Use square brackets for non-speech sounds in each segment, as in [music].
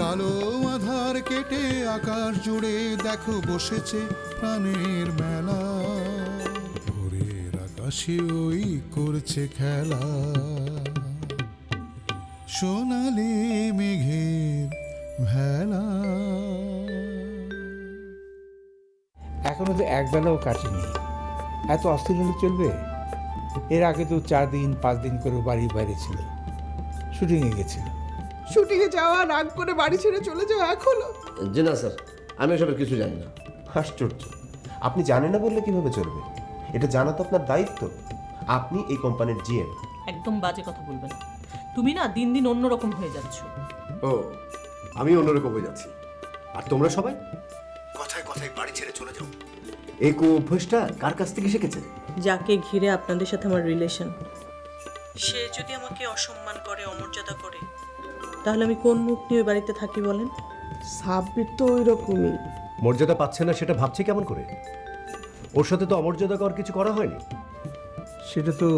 কালো আধার কেটে আকাশ জুড়ে দেখো বসেছে প্রাণের মেলা। ভোরের আকাশে ওই করছে খেলা। সোনালি মেঘের ভেলা। এখনও তো একবেলাও কাটেনি। এত অস্থির হলে চলবে? এর আগে তো চার দিন, পাঁচ দিন করে বাড়ি বাইরে ছিল। শুটিংয়ে গেছিল। শুটিংয়ে যাওয়া রাগ করে বাড়ি ছেড়ে চলে যাওয়া এখনও? জি না স্যার। আমি এসবের কিছু জানি না। আশ্চর্য। আপনি জানেন না বললে কীভাবে চলবে? এটা জানা তো আপনার দায়িত্ব। আপনি এই কোম্পানির জিএম। একদম বাজে কথা বলবেন। তুমি না দিন দিন অন্যরকম হয়ে যাচ্ছ। ও আমি অন্যরকম হয়ে যাচ্ছি। আর তোমরা সবাই? কথায় কথায় বাড়ি ছেড়ে চলে যাও। এই কু অভ্যাসটা কার কাছ থেকে শিখেছে? যাকে ঘিরে আপনাদের সাথে আমার রিলেশন সে যদি আমাকে অসম্মান করে অমর্যাদা করে তাহলে আমি কোন মুখ নিয়ে ওই বাড়িতে থাকি বলেন? সাব্বির তো ওই রকমই মর্যাদা পাচ্ছে না সেটা ভাবছে কেমন করে? ওর সাথে তো অমর্যাদাকর কিছু করা হয়নি। সেটা তো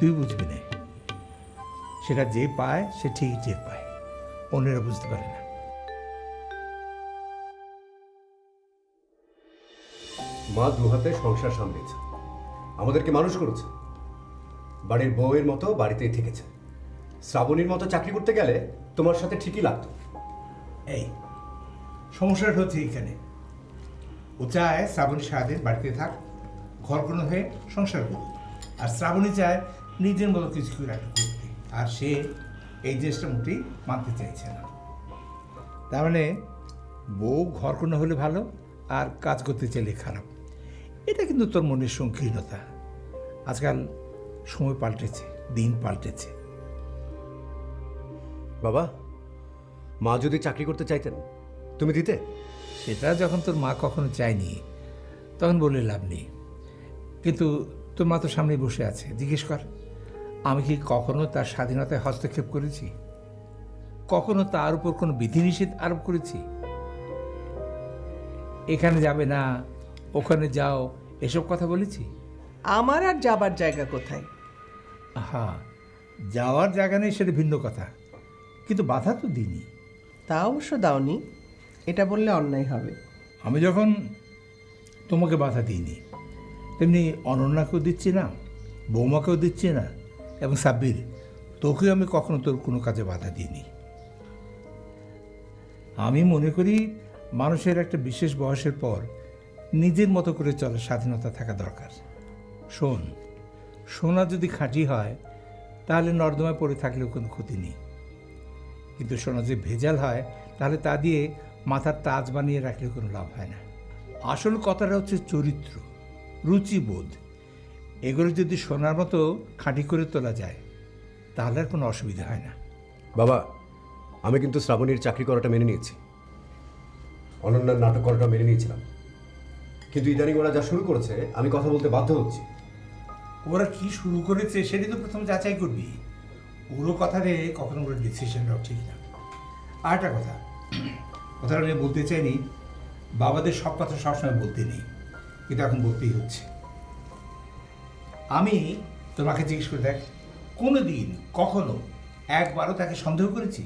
তুই বুঝবি না। সেটা যে পায় সে ঠিকই যে পায়। অন্যেরা বুঝতে পারে না। মা দু হাতে সংসার সামলেছে। আমাদেরকে মানুষ করেছে। বাড়ির বউয়ের মতো বাড়িতেই থেকেছে। শ্রাবণীর মতো চাকরি করতে গেলে তোমার সাথে ঠিকই লাগতো। এই, সমস্যাটা হচ্ছে এখানে। ও চায় শ্রাবণী সারাদিন বাড়িতে থাক ঘর কোনো হয়ে সংসার করুক। আর শ্রাবণী চায় নিজের মতো কিছু করে একটা করতে। আর সে এই জিনিসটা মোটেই মানতে চাইছে না। তার মানে বউ ঘর কোনো হলে ভালো, আর কাজ করতে চাইলে খারাপ। এটা কিন্তু তোর মনের সংকীর্ণতা। আজকাল সময় পাল্টেছে, দিন পাল্টেছে। বাবা মা যদি চাকরি করতে চাইতেন তুমি দিতে? সেটা যখন তোর মা কখনো চায়নি তখন বলে লাভ নেই। কিন্তু তোর মা তো সামনে বসে আছে জিজ্ঞেস কর আমি কি কখনো তার স্বাধীনতায় হস্তক্ষেপ করেছি? কখনো তার উপর কোনো বিধিনিষেধ আরোপ করেছি? এখানে যাবে না ওখানে যাও এসব কথা বলেছি? আমার আর যাবার জায়গা কোথায়? হ্যাঁ যাওয়ার জায়গা নেই সেটা ভিন্ন কথা। কিন্তু বাধা তো দিইনি। তা অবশ্য দাওনি। এটা বললে অন্যায় হবে। আমি যখন তোমাকে বাধা দিইনি তেমনি অনন্যাকেও দিচ্ছি না বৌমাকেও দিচ্ছি না এবং সাব্বির তোকেও আমি কখনো তোর কোনো কাজে বাধা দিইনি। আমি মনে করি মানুষের একটা বিশেষ বয়সের পর নিজের মতো করে চলার স্বাধীনতা থাকা দরকার। শোন সোনা যদি খাঁটি হয় তাহলে নর্দমায় পড়ে থাকলেও কোনো ক্ষতি নেই। কিন্তু সোনা যে ভেজাল হয় তাহলে তা দিয়ে মাথার তাজ বানিয়ে রাখলে কোনো লাভ হয় না। আসল কথাটা হচ্ছে চরিত্র রুচিবোধ। এগুলো যদি সোনার মতো খাঁটি করে তোলা যায় তাহলে আর কোনো অসুবিধা হয় না। বাবা আমি কিন্তু শ্রাবণীর চাকরি করাটা মেনে নিয়েছি। অনন্যার নাটক করাটা মেনে নিয়েছিলাম। কিন্তু ইদানিং ওরা যা শুরু করেছে আমি কথা বলতে বাধ্য হচ্ছি। ওরা কি শুরু করেছে সেটাই তো প্রথম যাচাই করবি। ওরও কথাতে কখনো ওর ডিসিশনটাও ঠিক না। আর একটা কথা কথাটা আমি বলতে চাইনি বাবাদের সব কথা সবসময় বলতে নেই কিন্তু এখন বলতেই হচ্ছে। আমি তোমাকে জিজ্ঞেস করে দেখ কোনো দিন কখনো একবারও তাকে সন্দেহ করেছি?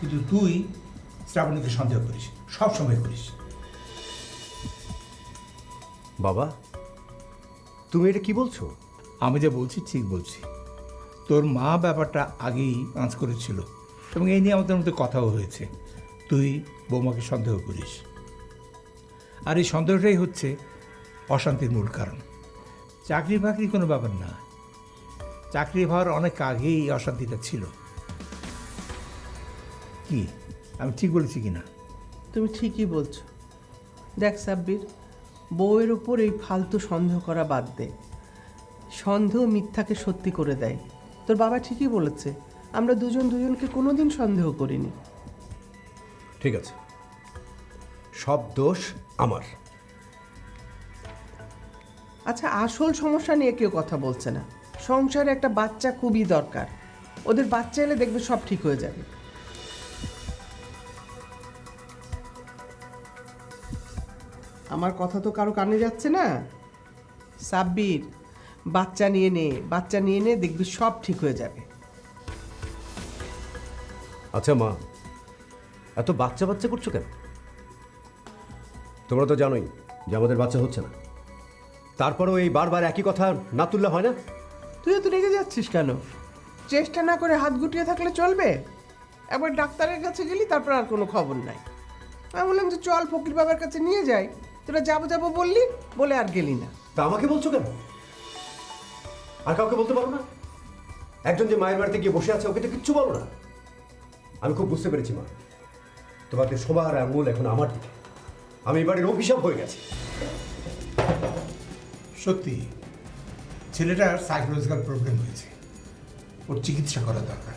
কিন্তু তুই শ্রাবণীকে সন্দেহ করিস সব সময় করিস। বাবা তুমি এটা কি বলছো? আমি যা বলছি ঠিক বলছি। তোর মা ব্যাপারটা আগেই আঁচ করেছিল এবং এই নিয়ে আমাদের মধ্যে কথাও হয়েছে। তুই বৌমাকে সন্দেহ করিস। আর এই সন্দেহটাই হচ্ছে অশান্তির মূল কারণ। চাকরি বাকরি কোনো ব্যাপার না। চাকরি হওয়ার অনেক আগেই এই অশান্তিটা ছিল। কি? আমি ঠিক বলেছি কি না তুমি ঠিকই বলছো। দেখ সাব্বির, বউয়ের ওপর এই ফালতু সন্দেহ করা বাদ দে। সন্দেহ মিথ্যাকে সত্যি করে দেয়। তোর বাবা ঠিকই বলেছে আমরা দুজন দুজনকে কোনোদিন সন্দেহ করিনি। ঠিক আছে। সব দোষ আমার। আচ্ছা আসল সমস্যা নিয়ে কেউ কথা বলছে না। সংসারে একটা বাচ্চা খুবই দরকার। ওদের বাচ্চা এলে দেখবে সব ঠিক হয়ে যাবে। আমার কথা তো কারও কানে যাচ্ছে না। সাব্বির বাচ্চা নিয়ে নে বাচ্চা নিয়ে নে দেখবি সব ঠিক হয়ে যাবে। আচ্ছা মা এত বাচ্চা বাচ্চা করছ কেন? তোমরা তো জানোই যে আমাদের বাচ্চা হচ্ছে না। তারপরেও এই বারবার একই কথা না তুললে হয় না? তুইও তো রেগে যাচ্ছিস কেন? চেষ্টা না করে হাত গুটিয়ে থাকলে চলবে? একবার ডাক্তারের কাছে গেলি তারপর আর কোনো খবর নাই। আমি বললাম যে চল ফকির বাবার কাছে নিয়ে যাই। তোরা যাব যাব বললি বলে আর গেলি না। তা আমাকে বলছো কেন? আর কাউকে বলতে পারো না? একজন যে মায়ের বাড়িতে গিয়ে বসে আছে ওকে তো কিচ্ছু বলো না। আমি খুব বুঝতে পেরেছি মা। তোমাদের সবার আঙুল এখন আমার দিকে। আমি এই বাড়ির অভিশাপ হয়ে গেছি। সত্যি ছেলেটার সাইকোলজিক্যাল প্রবলেম হয়েছে। ওর চিকিৎসা করা দরকার।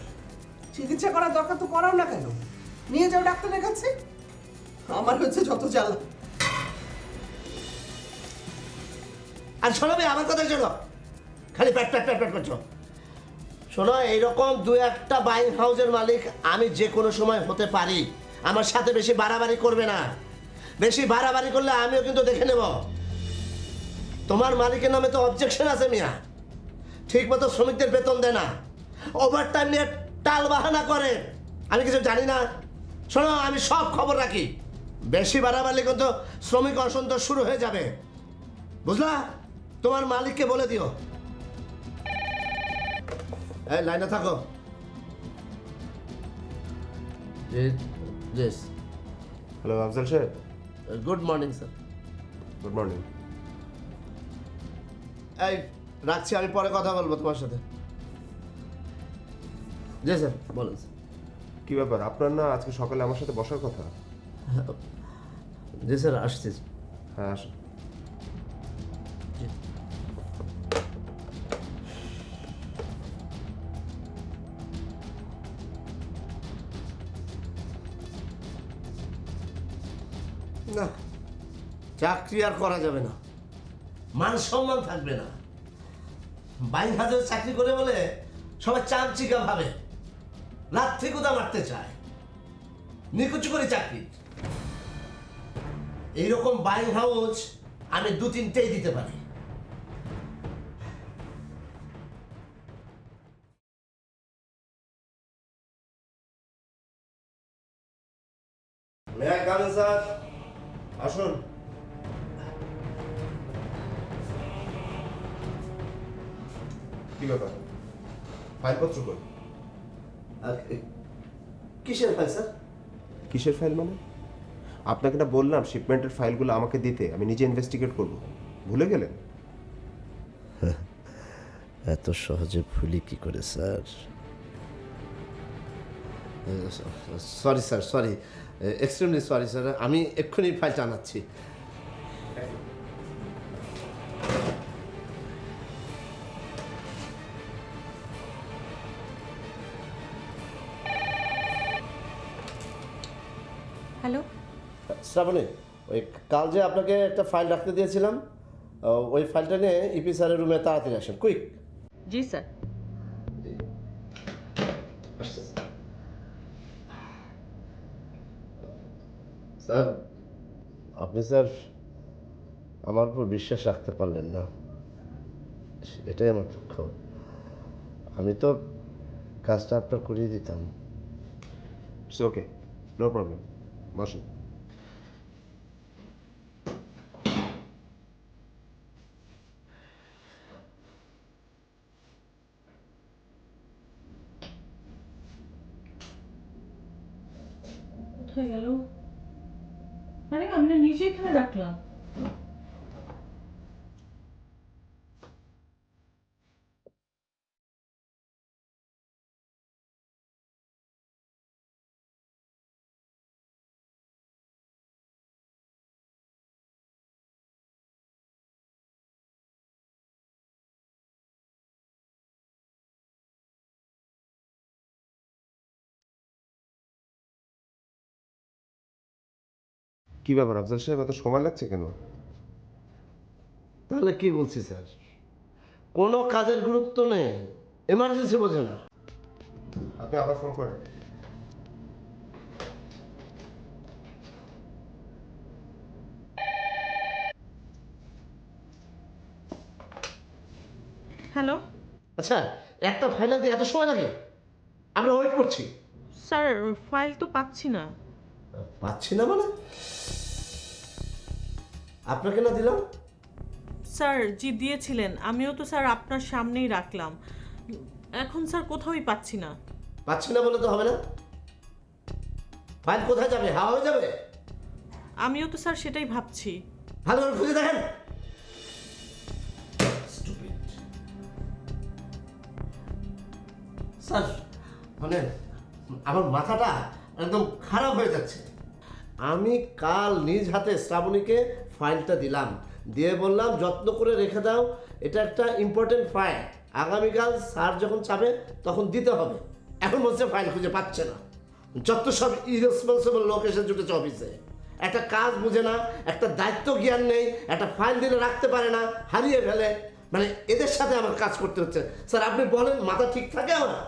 চিকিৎসা করার দরকার তো করাও না কেন? নিয়ে যাও ডাক্তারের কাছে। আমার হচ্ছে যত জ্বালা। আর শোনো ভাই আমার কথা শোনো। খালি প্যাট প্যাট প্যাট প্যাট করছ। শোনো, এইরকম দু একটা বাইং হাউসের মালিক আমি যে কোনো সময় হতে পারি। আমার সাথে বেশি বাড়াবাড়ি করবে না। বেশি বাড়াবাড়ি করলে আমিও কিন্তু দেখে নেব। তোমার মালিকের নামে তো অবজেকশন আছে মিয়া। ঠিক মতো শ্রমিকদের বেতন দেয় না। ওভার টাইম নিয়ে টাল বাহানা করে। আমি কিছু জানি না। শোনো, আমি সব খবর রাখি। বেশি বাড়াবাড়ি কিন্তু শ্রমিক অসন্তোষ শুরু হয়ে যাবে। বুঝলা? তোমার মালিককে বলে দিও। এই লাইনে থাকো। ইয়েস হ্যালো আফজাল সাহেব good morning sir good morning এই রাখছি আমি পরে কথা বলব তোমার সাথে। জি স্যার বলুন স্যার কি ব্যাপার? আপনার না আজকে সকালে আমার সাথে বসার কথা? জি স্যার আসছি। হ্যাঁ আসুন। না। চাকরি আর করা যাবে না। মান সম্মান থাকবে না। বাইশ হাজার চাকরি করে বলে সবাই চামচিকা ভাবে। লাথি কোথা মারতে চায়। নিকুচু করে চাকরি। এইরকম বাইং হাউস আমি দু তিনটেই দিতে পারি। Come in, sir? আসুন। কি ব্যাপার? ফাইলপত্র কই? কিসের ফাইল স্যার? কিসের ফাইল মানে? আপনাকে না বললাম শিপমেন্টের ফাইলগুলো আমাকে দিতে আমি নিজে ইনভেস্টিগেট করব। ভুলে গেলেন? [laughs] এত সহজে ভুলি কি করে sir? Sorry sir sorry extremely sorry sir আমি এক্ষুনি ফাইলটা আনাচ্ছি হ্যালো শ্রাবণী ওই কাল যে আপনাকে একটা ফাইল রাখতে দিয়েছিলাম ওই ফাইলটা নিয়ে ইপি স্যারের রুমে তাড়াতাড়ি আসেন কুইক জি স্যার স্যার, আপনি স্যার আমার উপর বিশ্বাস রাখতে পারলেন না। এটাই আমার দুঃখ। আমি তো কাজটা আপনার করিয়ে দিতাম। ওকে নো প্রবলেম বসুন কোথায় গেল আরে আমি না নিজে এখানে কি ব্যাপার আফজাল সাহেব এত সময় লাগছে কেন? তাহলে কি বলছি স্যার? কোনো কাজের গুরুত্ব নেই এমার্জেন্সি বোঝে না। আপনি আবার ফোন করেন। হ্যালো আচ্ছা একটা ফাইনাল দিয়ে এত সময় লাগে? আমরা ওয়েট করছি। স্যার ফাইল তো পাচ্ছি না। পাচ্ছি না মানে? আপনাকে না দিলাম? স্যার জি দিয়েছিলেন। আমিও তো স্যার আপনার সামনেই রাখলাম। এখন স্যার কোথাওই পাচ্ছি না। পাচ্ছি না বলে তো হবে না। ফাইল কোথায় যাবে? হাওয়া হয়ে যাবে? আমিও তো স্যার সেটাই ভাবছি। ভালো করে খুঁজে দেখেন। স্যার মানে আমার মাথাটা একদম খারাপ হয়ে যাচ্ছে। আমি কাল নিজ হাতে শ্রাবণীকে ফাইলটা দিলাম। দিয়ে বললাম, যত্ন করে রেখে দাও, এটা একটা ইম্পর্টেন্ট ফাইল আগামীকাল স্যার যখন চাবে, তখন দিতে হবে। এখন বলছে ফাইল খুঁজে পাচ্ছে না। যত সব ইরেসপন্সিবল লোক এসে জুটেছে অফিসে একটা কাজ বুঝে না, একটা দায়িত্ব জ্ঞান নেই, একটা ফাইল দিলে রাখতে পারে না, হারিয়ে ফেলে। মানে এদের সাথে আমার কাজ করতে হচ্ছে। স্যার, আপনি বলেন, মাথা ঠিক থাকে আমার?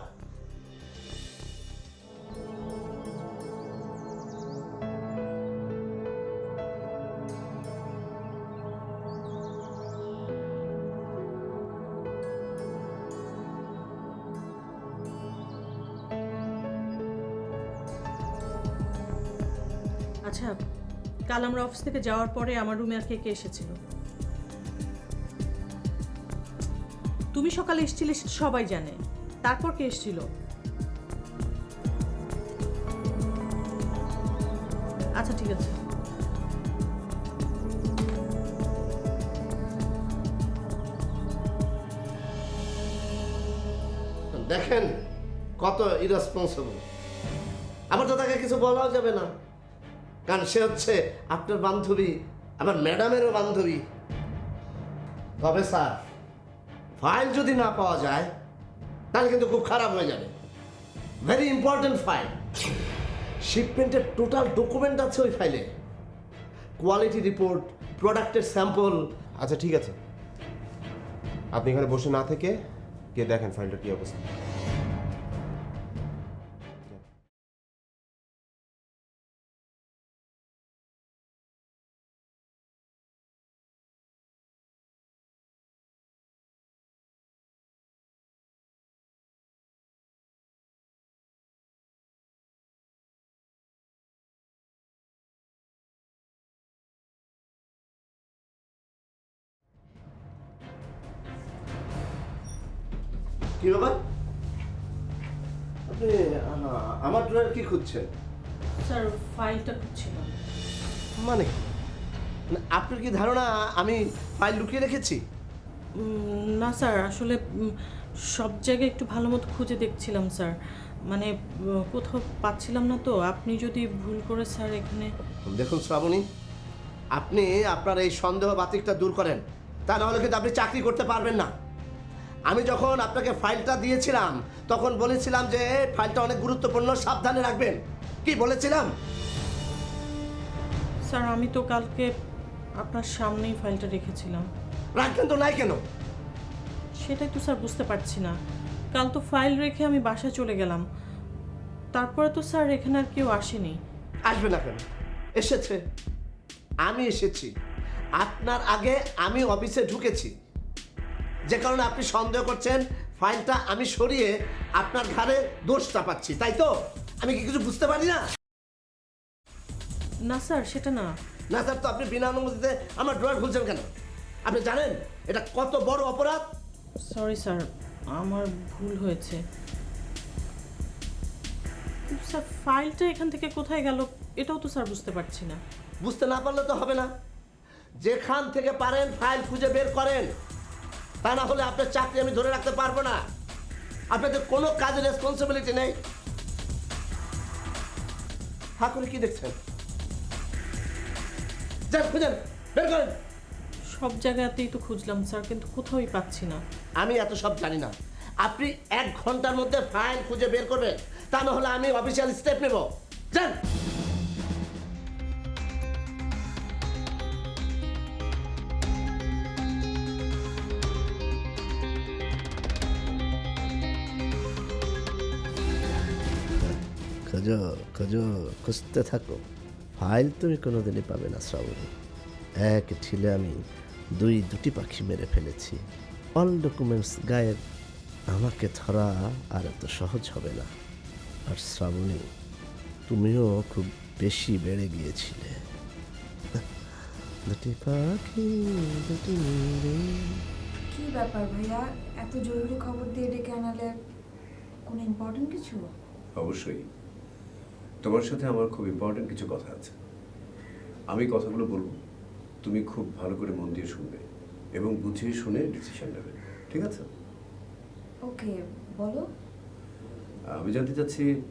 আচ্ছা কাল আমরা অফিস থেকে যাওয়ার পরে আমার রুমে আর কে কে এসেছিল? তুমি সকালে এসেছিলে সবাই জানে। তারপর কে এসেছিল? আচ্ছা ঠিক আছে। দেখেন, কত ইরেসপন্সিবল আবার তো তাকে কিছু বলাও যাবে না। কারণ সে হচ্ছে আপনার বান্ধবী, আমার ম্যাডামেরও বান্ধবী। তবে স্যার ফাইল যদি না পাওয়া যায়, তাহলে কিন্তু খুব খারাপ হয়ে যাবে। ভেরি ইম্পর্টেন্ট ফাইল শিপমেন্টের টোটাল ডকুমেন্ট আছে ওই ফাইলে কোয়ালিটি রিপোর্ট প্রোডাক্টের স্যাম্পল আচ্ছা ঠিক আছে। আপনি এখানে বসে না থেকে গিয়ে দেখেন ফাইলটা কী অবস্থা। কি ব্যাপার আপনি আমার ড্রয়ার কি খুঁজছেন? স্যার ফাইলটা খুঁজছিলাম। মানে? আপনার কি ধারণা আমি ফাইল লুকিয়ে রেখেছি? না স্যার আসলে সব জায়গায় একটু ভালো মতো খুঁজে দেখছিলাম স্যার। মানে কোথাও পাচ্ছিলাম না তো। আপনি যদি ভুল করে স্যার এখানে দেখুন শ্রাবণী আপনি আপনার এই সন্দেহ বাতিকটা দূর করেন। তা নাহলে কিন্তু আপনি চাকরি করতে পারবেন না। আমি যখন আপনাকে ফাইলটা দিয়েছিলাম তখন বলেছিলাম যে ফাইলটা অনেক গুরুত্বপূর্ণ সাবধানে রাখবেন। কি বলেছিলাম? স্যার আমি তো কালকে আপনার সামনেই ফাইলটা রেখেছিলাম। রাখবেন তো নাই কেন? সেটাই তো স্যার বুঝতে পারছি না। কাল তো ফাইল রেখে আমি বাসায় চলে গেলাম। তারপরে তো স্যার এখানে আর কেউ আসেনি। আসবে না কেন? এসেছে। আমি এসেছি। আপনার আগে আমি অফিসে ঢুকেছি। যে কারণে আপনি সন্দেহ করছেন ফাইলটা আমি সরিয়ে আপনার ঘাড়ে দোষ চাপাচ্ছি তাই তো? আমি কি কিছু বুঝতে পারি না? না স্যার সেটা না। না স্যার তো আপনি বিনা অনুমতিতে আমার ড্রয়ার খুলছেন কেন? আপনি জানেন এটা কত বড় অপরাধ? সরি স্যার আমার ভুল হয়েছে। স্যার ফাইলটা এখান থেকে কোথায় গেল এটাও তো স্যার বুঝতে পারছি না। বুঝতে না পারলে তো হবে না। যেখান থেকে পারেন ফাইল খুঁজে বের করেন। তা না হলে আপনার চাকরি আমি ধরে রাখতে পারব না। আপনাদের কোনো কাজের রেসপন্সিবিলিটি নেই। হা করে কি দেখছেন? যান খুঁজেন বের করেন। সব জায়গাতেই তো খুঁজলাম স্যার কিন্তু কোথাওই পাচ্ছি না। আমি এত সব জানি না। আপনি এক ঘণ্টার মধ্যে ফাইল খুঁজে বের করবেন। তা না হলে আমি অফিসিয়াল স্টেপ নেব। যান। খোঁজো খোঁজো খুঁজতে থাকো ফাইল তুমি কোনোদিনই পাবে না শ্রাবণী এক ছিলে আমি দুই দুটি পাখি মেরে ফেলেছি অল ডকুমেন্টস গায়েব আমাকে ধরা আর এত সহজ হবে না আর শ্রাবণী তুমিও খুব বেশি বেড়ে গিয়েছিলে দুটি পাখি দুটি মেরে কি ব্যাপার ভাইয়া? এত জরুরি খবর দিয়ে ডেকে আনালে কোনো ইম্পর্টেন্ট কিছু? অবশ্যই। তোমার সাথে আমার খুব ইম্পর্টেন্ট কিছু কথা আছে। আমি কথাগুলো বলব। তুমি খুব ভালো করে মন দিয়ে শুনবে এবং বুঝিয়ে শুনে ডিসিশন নেবে। ঠিক আছে? ওকে বলো। আমি জানতে চাচ্ছি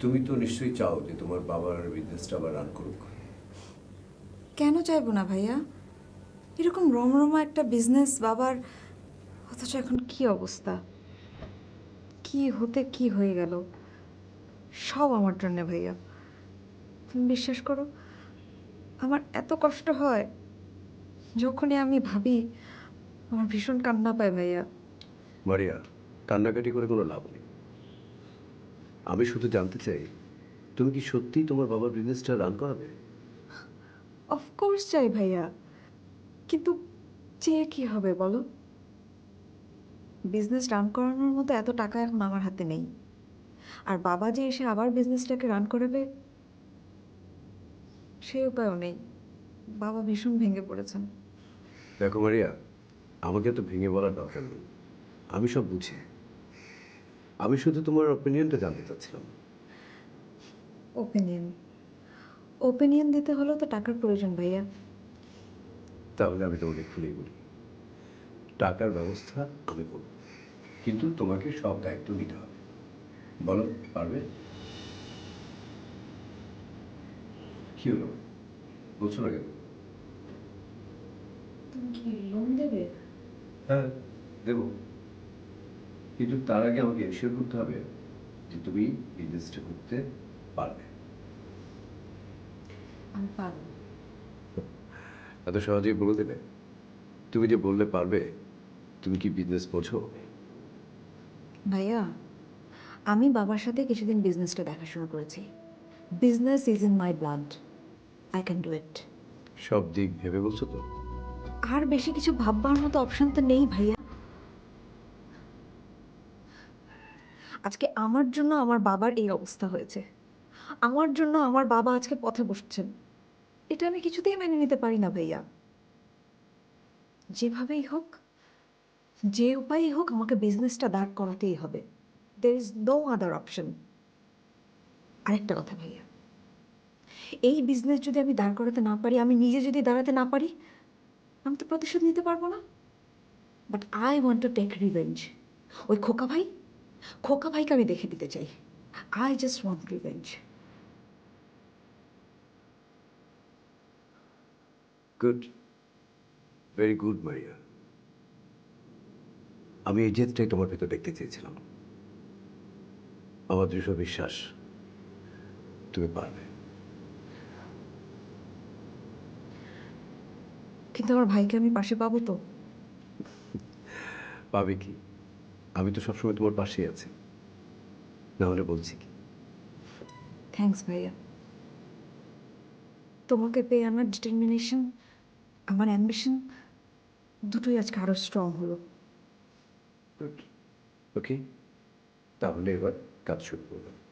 তুমি তো নিশ্চয়ই চাও যে তোমার বাবার বিজনেসটা আবার রান করুক। কেন চাইব না ভাইয়া? এরকম রমরমা একটা বিজনেস বাবার অথচ এখন কি অবস্থা? কি হতে কি হয়ে গেল? সব আমার জন্যে ভাইয়া। তুমি বিশ্বাস করো আমার এত কষ্ট হয় যখনই আমি ভাবি আমার ভীষণ কান্না পায় ভাইয়া। মারিয়া কান্নাকাটি করে কোনো লাভ নেই। আমি শুধু জানতে চাই তুমি কি সত্যিই তোমার বাবার বিজনেসটা রান করাবে? অফকোর্স চাই ভাইয়া কিন্তু চেয়ে কি হবে বলো? বিজনেস রান করানোর মতো এত টাকা এখন আমার হাতে নেই। আর বাবা যে এসে আবার বিজনেসটাকে রান করাবে সেই উপায়ও নেই। বাবা ভীষণ ভেঙে পড়েছেন। দেখো মারিয়া আমাকে তো ভেঙে বলার দরকার নেই। আমি সব বুঝি। আমি শুধু তোমার অপিনিয়নটা জানতে চাচ্ছিলাম। ওপিনিয়ন ওপিনিয়ন দিতে হলেও তো টাকার প্রয়োজন ভাইয়া। তাহলে আমি তোমাকে খুলেই বলি। টাকার ব্যবস্থা আমি করব। কিন্তু তোমাকে সব দায়িত্ব নিতে হবে। বলো পারবে? কি হলো? বলছো না কেন? তুমি কি লোন দেবে? হ্যাঁ দেবো। কিন্তু তার আগে আমাকে এনশিওর করতে হবে যে তুমি বিজনেসটা করতে পারবে। আমি পারব। এত সহজেই বলে দেবে তুমি যে বললে পারবে তুমি কি বিজনেস বোঝো? ভাইয়া আমি বাবার সাথে কিছুদিন বিজনেসটা দেখাশোনা করেছি। Business is in my blood I can do it সব দিক ভেবে বলছো তো? আর বেশি কিছু ভাববার মতো অপশন তো নেই ভাইয়া। আজকে আমার জন্য আমার বাবার এই অবস্থা হয়েছে। আমার জন্য আমার বাবা আজকে পথে বসছেন। এটা আমি কিছুতেই মেনে নিতে পারি না ভাইয়া। যেভাবেই হোক যে উপায়েই হোক আমাকে বিজনেসটা দাঁড় করাতেই হবে। There is no other option আরেকটা কথা ভাইয়া, এই বিজনেস যদি আমি দাঁড় করাতে না পারি, আমি নিজে যদি দাঁড়াতে না পারি, আমি তো প্রতিশোধ নিতে পারব না। But I want to take revenge ওই খোকা ভাই, খোকা ভাইকে আমি দেখে দিতে চাই। I just want revenge good very good Maria আমি এই জেদটাই তোমার ভেতর দেখতে চেয়েছিলাম। আমার দৃঢ় বিশ্বাস তুমি পারবে। কিন্তু আমার ভাইকে আমি পাশে পাবো তো? পাবে কি? আমি তো সবসময় তোমার পাশেই আছি। না হলে বলছি কি? থ্যাঙ্কস ভাইয়া। তোমাকে পেয়ে আমার ডিটারমিনেশন আমার অ্যাম্বিশন দুটোই আজকে আরও স্ট্রং হলো। ওকে তাহলে এবার কাজ শুরু করব